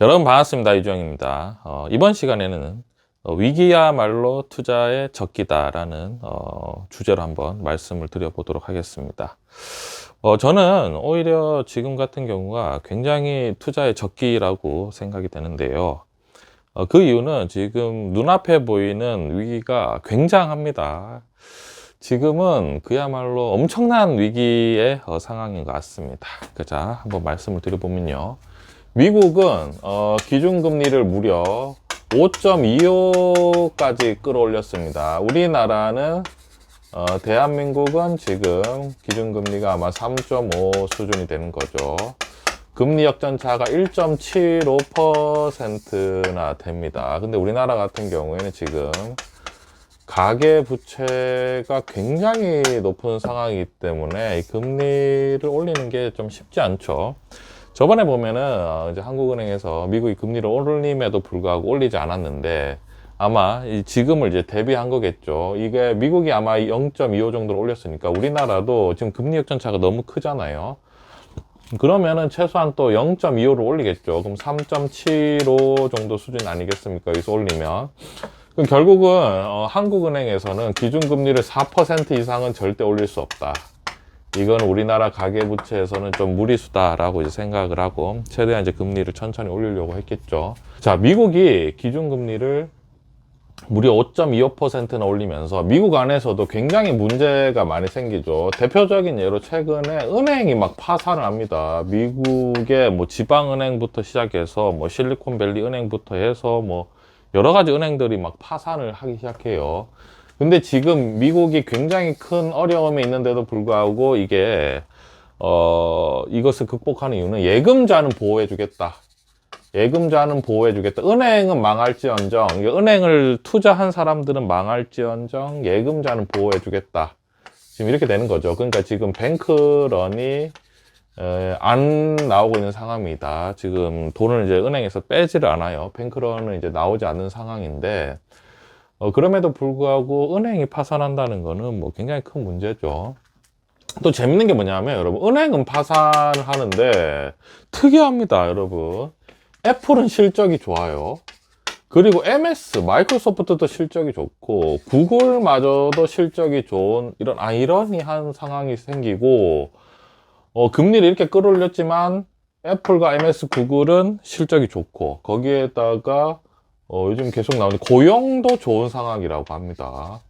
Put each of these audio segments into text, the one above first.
여러분 반갑습니다. 이주영입니다. 어, 이번 시간에는 어, 위기야말로 투자의 적기다라는 어, 주제로 한번 말씀을 드려보도록 하겠습니다. 어, 저는 오히려 지금 같은 경우가 굉장히 투자의 적기라고 생각이 되는데요. 어, 그 이유는 지금 눈앞에 보이는 위기가 굉장합니다. 지금은 그야말로 엄청난 위기의 어, 상황인 것 같습니다. 그 자, 한번 말씀을 드려보면요. 미국은 어, 기준금리를 무려 5.25까지 끌어올렸습니다. 우리나라는 어, 대한민국은 지금 기준금리가 아마 3.5 수준이 되는 거죠. 금리 역전차가 1.75%나 됩니다. 근데 우리나라 같은 경우에는 지금 가계 부채가 굉장히 높은 상황이기 때문에 이 금리를 올리는 게 좀 쉽지 않죠. 저번에 보면은 어, 이제 한국은행에서 미국이 금리를 올림에도 불구하고 올리지 않았는데 아마 이 지금을 이제 대비한 거겠죠. 이게 미국이 아마 0.25 정도로 올렸으니까 우리나라도 지금 금리 역전차가 너무 크잖아요. 그러면은 최소한 또 0.25로 올리겠죠. 그럼 3.75 정도 수준 아니겠습니까? 여기서 올리면. 그럼 결국은 어, 한국은행에서는 기준금리를 4% 이상은 절대 올릴 수 없다. 이건 우리나라 가계부채에서는 좀 무리수다라고 이제 생각을 하고 최대한 이제 금리를 천천히 올리려고 했겠죠. 자, 미국이 기준금리를 무려 5.25%나 올리면서 미국 안에서도 굉장히 문제가 많이 생기죠. 대표적인 예로 최근에 은행이 막 파산을 합니다. 미국의 뭐 지방은행부터 시작해서 뭐 실리콘밸리 은행부터 해서 뭐 여러 가지 은행들이 막 파산을 하기 시작해요. 근데 지금 미국이 굉장히 큰 어려움이 있는데도 불구하고 이게 어 이것을 극복하는 이유는 예금자는 보호해 주겠다. 예금자는 보호해 주겠다. 은행은 망할지언정, 은행을 투자한 사람들은 망할지언정, 예금자는 보호해 주겠다. 지금 이렇게 되는 거죠. 그러니까 지금 뱅크런이 에, 안 나오고 있는 상황입니다. 지금 돈을 이제 은행에서 빼지를 않아요. 뱅크런은 이제 나오지 않는 상황인데, 어, 그럼에도 불구하고 은행이 파산한다는 거는 뭐 굉장히 큰 문제죠. 또 재밌는 게 뭐냐면 여러분, 은행은 파산하는데 특이합니다, 여러분. 애플은 실적이 좋아요. 그리고 MS, 마이크로소프트도 실적이 좋고, 구글마저도 실적이 좋은 이런 아이러니한 상황이 생기고, 어, 금리를 이렇게 끌어올렸지만, 애플과 MS, 구글은 실적이 좋고, 거기에다가, 어, 요즘 계속 나오는 고용도 좋은 상황이라고 합니다.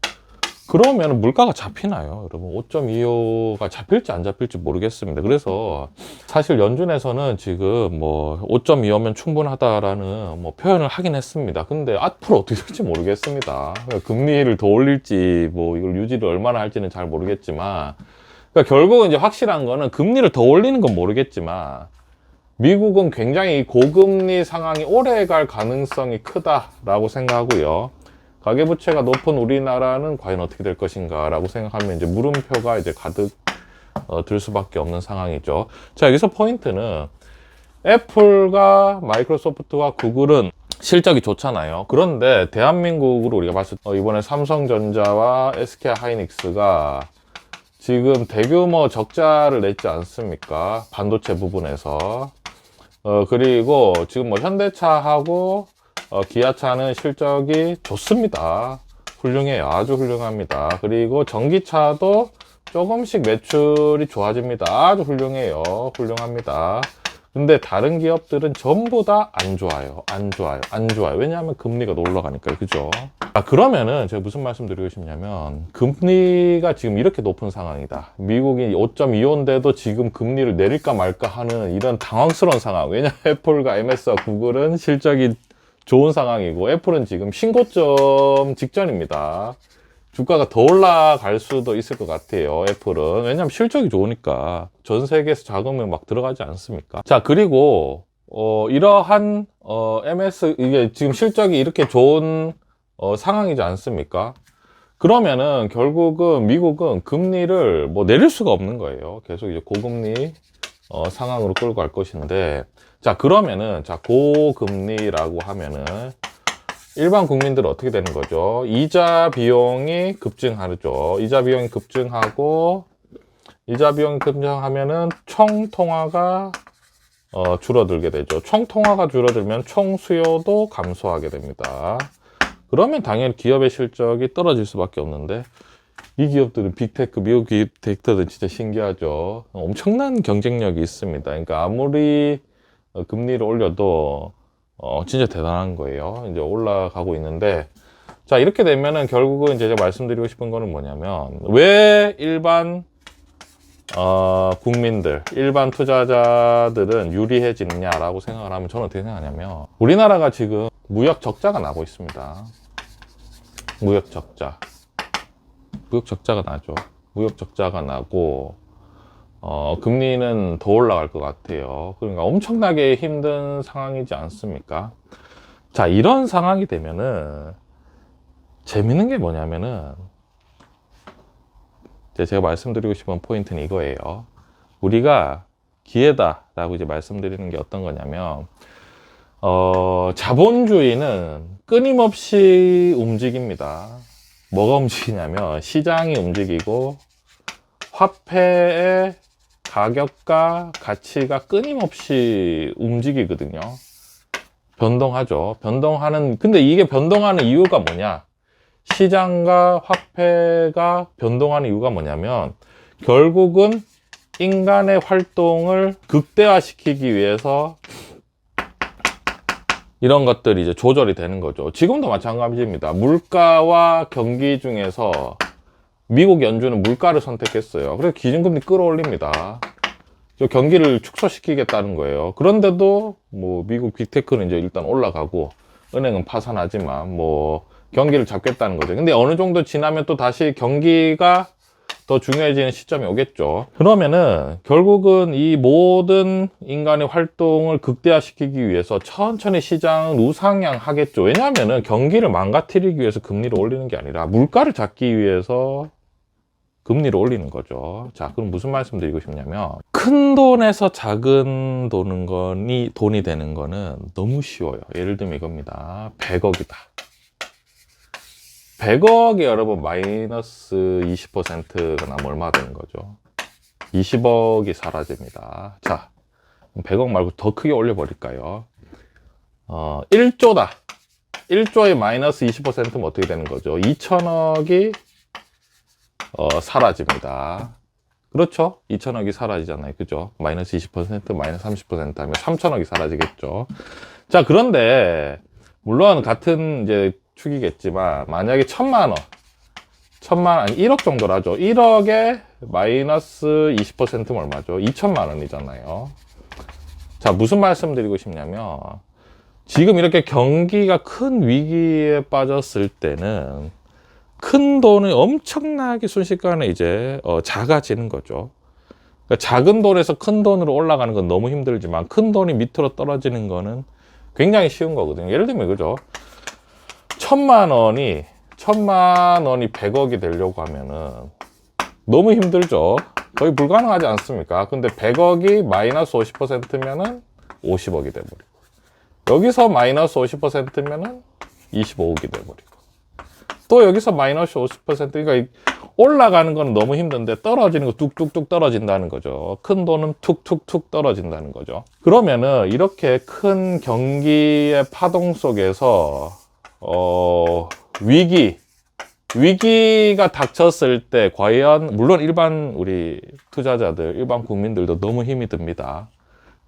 그러면 물가가 잡히나요? 여러분, 5.25가 잡힐지 안 잡힐지 모르겠습니다. 그래서 사실 연준에서는 지금 뭐 5.25면 충분하다라는 뭐 표현을 하긴 했습니다. 근데 앞으로 어떻게 될지 모르겠습니다. 금리를 더 올릴지 뭐 이걸 유지를 얼마나 할지는 잘 모르겠지만 그러니까 결국은 이제 확실한 거는 금리를 더 올리는 건 모르겠지만 미국은 굉장히 고금리 상황이 오래 갈 가능성이 크다라고 생각하고요. 가계부채가 높은 우리나라는 과연 어떻게 될 것인가 라고 생각하면 이제 물음표가 이제 가득 어, 들 수밖에 없는 상황이죠. 자, 여기서 포인트는 애플과 마이크로소프트와 구글은 실적이 좋잖아요. 그런데 대한민국으로 우리가 봤을 때 어, 이번에 삼성전자와 SK 하이닉스가 지금 대규모 적자를 냈지 않습니까? 반도체 부분에서. 어, 그리고 지금 뭐 현대차하고 어, 기아차는 실적이 좋습니다. 훌륭해요. 아주 훌륭합니다. 그리고 전기차도 조금씩 매출이 좋아집니다. 아주 훌륭해요. 훌륭합니다. 근데 다른 기업들은 전부 다 안 좋아요. 안 좋아요. 안 좋아요. 왜냐하면 금리가 올라가니까요. 그죠? 아, 그러면은 제가 무슨 말씀 드리고 싶냐면 금리가 지금 이렇게 높은 상황이다. 미국이 5.25인데도 지금 금리를 내릴까 말까 하는 이런 당황스러운 상황. 왜냐 애플과 MS와 구글은 실적이 좋은 상황이고 애플은 지금 신고점 직전입니다. 주가가 더 올라갈 수도 있을 것 같아요. 애플은. 왜냐면 실적이 좋으니까. 전 세계에서 자금이 막 들어가지 않습니까? 자, 그리고, 어, 이러한, 어, MS, 이게 지금 실적이 이렇게 좋은, 어, 상황이지 않습니까? 그러면은 결국은 미국은 금리를 뭐 내릴 수가 없는 거예요. 계속 이제 고금리, 어, 상황으로 끌고 갈 것인데. 자, 그러면은, 자, 고금리라고 하면은, 일반 국민들은 어떻게 되는 거죠? 이자 비용이 급증하죠. 이자 비용이 급증하고, 이자 비용이 급증하면은 총 통화가 어, 줄어들게 되죠. 총 통화가 줄어들면 총 수요도 감소하게 됩니다. 그러면 당연히 기업의 실적이 떨어질 수밖에 없는데 이 기업들은 빅테크, 미국 빅테크들은 진짜 신기하죠. 엄청난 경쟁력이 있습니다. 그러니까 아무리 어, 금리를 올려도 어, 진짜 대단한 거예요. 이제 올라가고 있는데 자 이렇게 되면은 결국은 이제 제가 말씀드리고 싶은 거는 뭐냐면 왜 일반 어, 국민들, 일반 투자자들은 유리해지느냐라고 생각을 하면 저는 어떻게 생각하냐면 우리나라가 지금 무역 적자가 나고 있습니다. 무역 적자. 무역 적자가 나죠. 무역 적자가 나고 어, 금리는 더 올라갈 것 같아요. 그러니까 엄청나게 힘든 상황이지 않습니까? 자, 이런 상황이 되면은 재밌는 게 뭐냐면은 제가 말씀드리고 싶은 포인트는 이거예요. 우리가 기회다라고 이제 말씀드리는 게 어떤 거냐면 어, 자본주의는 끊임없이 움직입니다. 뭐가 움직이냐면 시장이 움직이고 화폐의 가격과 가치가 끊임없이 움직이거든요. 변동하죠. 변동하는, 근데 이게 변동하는 이유가 뭐냐? 시장과 화폐가 변동하는 이유가 뭐냐면 결국은 인간의 활동을 극대화시키기 위해서 이런 것들이 이제 조절이 되는 거죠. 지금도 마찬가지입니다. 물가와 경기 중에서 미국 연준은 물가를 선택했어요. 그래서 기준금리 끌어올립니다. 저 경기를 축소시키겠다는 거예요. 그런데도 뭐 미국 빅테크는 이제 일단 올라가고 은행은 파산하지만 뭐 경기를 잡겠다는 거죠. 근데 어느 정도 지나면 또 다시 경기가 더 중요해지는 시점이 오겠죠. 그러면은 결국은 이 모든 인간의 활동을 극대화시키기 위해서 천천히 시장은 우상향 하겠죠. 왜냐하면은 경기를 망가뜨리기 위해서 금리를 올리는 게 아니라 물가를 잡기 위해서 금리를 올리는 거죠. 자, 그럼 무슨 말씀 드리고 싶냐면 큰 돈에서 작은 돈은 거니 돈이 되는 거는 너무 쉬워요. 예를 들면 이겁니다. 100억이다. 100억이 여러분 마이너스 20%가 나면 얼마 되는 거죠? 20억이 사라집니다. 자, 100억 말고 더 크게 올려버릴까요? 어, 1조다. 1조에 마이너스 20%면 어떻게 되는 거죠? 2천억이 어, 사라집니다. 그렇죠? 2천억이 사라지잖아요. 그죠? 마이너스 20%, 마이너스 30% 하면 3천억이 사라지겠죠. 자, 그런데, 물론 같은 이제 축이겠지만, 만약에 천만 원, 천만, 아니, 1억 정도라죠. 1억에 마이너스 20%면 얼마죠? 2천만 원이잖아요. 자, 무슨 말씀 드리고 싶냐면, 지금 이렇게 경기가 큰 위기에 빠졌을 때는 큰 돈이 엄청나게 순식간에 이제 어, 작아지는 거죠. 그러니까 작은 돈에서 큰 돈으로 올라가는 건 너무 힘들지만 큰 돈이 밑으로 떨어지는 거는 굉장히 쉬운 거거든요. 예를 들면 그죠? 천만 원이 천만 원이 100억이 되려고 하면은 너무 힘들죠. 거의 불가능하지 않습니까? 근데 100억이 마이너스 50%면은 50억이 돼버리고 여기서 마이너스 50%면은 25억이 돼버리고 또 여기서 마이너스 50% 그러니까 이- 올라가는 건 너무 힘든데 떨어지는 거 뚝뚝뚝 떨어진다는 거죠. 큰 돈은 툭툭툭 떨어진다는 거죠. 그러면은 이렇게 큰 경기의 파동 속에서 어 위기 위기가 닥쳤을 때 과연 물론 일반 우리 투자자들 일반 국민들도 너무 힘이 듭니다.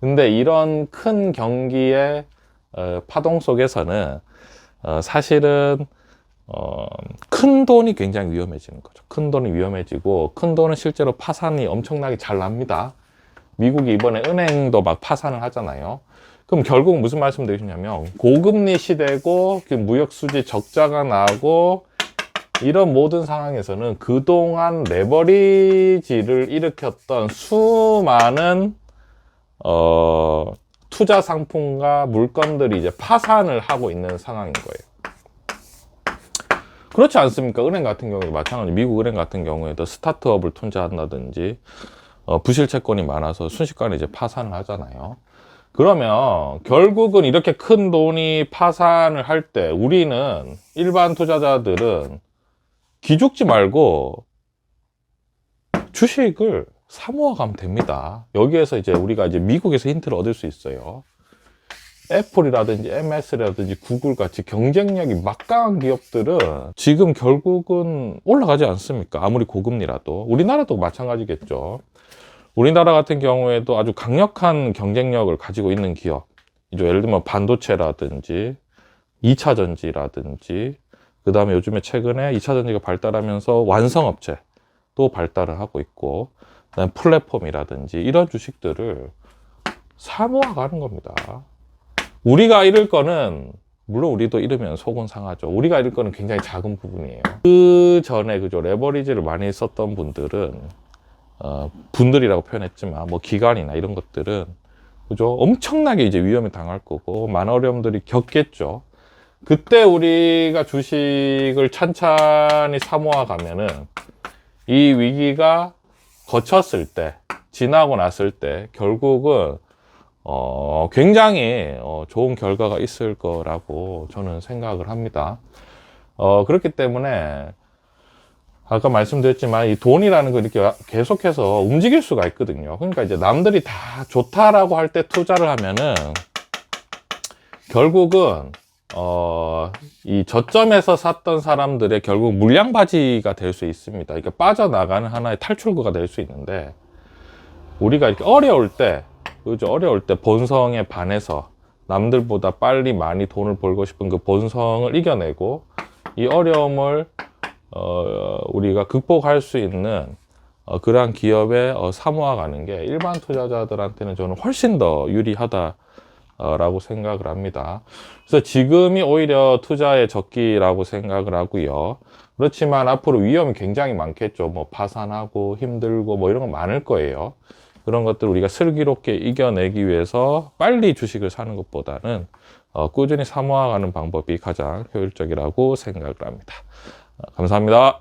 근데 이런 큰 경기의 어, 파동 속에서는 어, 사실은 어, 큰 돈이 굉장히 위험해지는 거죠. 큰 돈이 위험해지고, 큰 돈은 실제로 파산이 엄청나게 잘 납니다. 미국이 이번에 은행도 막 파산을 하잖아요. 그럼 결국 무슨 말씀 드리냐면, 고금리 시대고, 그 무역 수지 적자가 나고, 이런 모든 상황에서는 그동안 레버리지를 일으켰던 수많은, 어, 투자 상품과 물건들이 이제 파산을 하고 있는 상황인 거예요. 그렇지 않습니까? 은행 같은 경우에 마찬가지 미국 은행 같은 경우에도 스타트업을 투자한다든지 어, 부실 채권이 많아서 순식간에 이제 파산을 하잖아요. 그러면 결국은 이렇게 큰 돈이 파산을 할 때 우리는 일반 투자자들은 기죽지 말고 주식을 사모아 가면 됩니다. 여기에서 이제 우리가 이제 미국에서 힌트를 얻을 수 있어요. 애플이라든지 MS라든지 구글 같이 경쟁력이 막강한 기업들은 지금 결국은 올라가지 않습니까? 아무리 고금리라도. 우리나라도 마찬가지겠죠. 우리나라 같은 경우에도 아주 강력한 경쟁력을 가지고 있는 기업. 이제 예를 들면 반도체라든지 2차 전지라든지 그 다음에 요즘에 최근에 2차 전지가 발달하면서 완성업체 또 발달을 하고 있고 플랫폼이라든지 이런 주식들을 사모아 가는 겁니다. 우리가 잃을 거는 물론 우리도 잃으면 속은 상하죠. 우리가 잃을 거는 굉장히 작은 부분이에요. 그 전에 그죠 레버리지를 많이 썼던 분들은 어, 분들이라고 표현했지만 뭐 기관이나 이런 것들은 그죠 엄청나게 이제 위험에 당할 거고 많은 어려움들이 겪겠죠. 그때 우리가 주식을 찬찬히 사모아 가면은 이 위기가 거쳤을 때 지나고 났을 때 결국은 어, 굉장히 어, 좋은 결과가 있을 거라고 저는 생각을 합니다. 어, 그렇기 때문에 아까 말씀드렸지만 이 돈이라는 거 이렇게 계속해서 움직일 수가 있거든요. 그러니까 이제 남들이 다 좋다라고 할 때 투자를 하면은 결국은 어, 이 저점에서 샀던 사람들의 결국 물량 바지가 될 수 있습니다. 그러니까 빠져나가는 하나의 탈출구가 될 수 있는데 우리가 이렇게 어려울 때 그죠? 어려울 때 본성에 반해서 남들보다 빨리 많이 돈을 벌고 싶은 그 본성을 이겨내고 이 어려움을 어, 우리가 극복할 수 있는 어, 그러한 기업에 어, 사모아가는 게 일반 투자자들한테는 저는 훨씬 더 유리하다. 어, 라고 생각을 합니다. 그래서 지금이 오히려 투자의 적기라고 생각을 하고요. 그렇지만 앞으로 위험이 굉장히 많겠죠. 뭐 파산하고 힘들고 뭐 이런 거 많을 거예요. 그런 것들 우리가 슬기롭게 이겨내기 위해서 빨리 주식을 사는 것보다는 어, 꾸준히 사모아가는 방법이 가장 효율적이라고 생각을 합니다. 어, 감사합니다.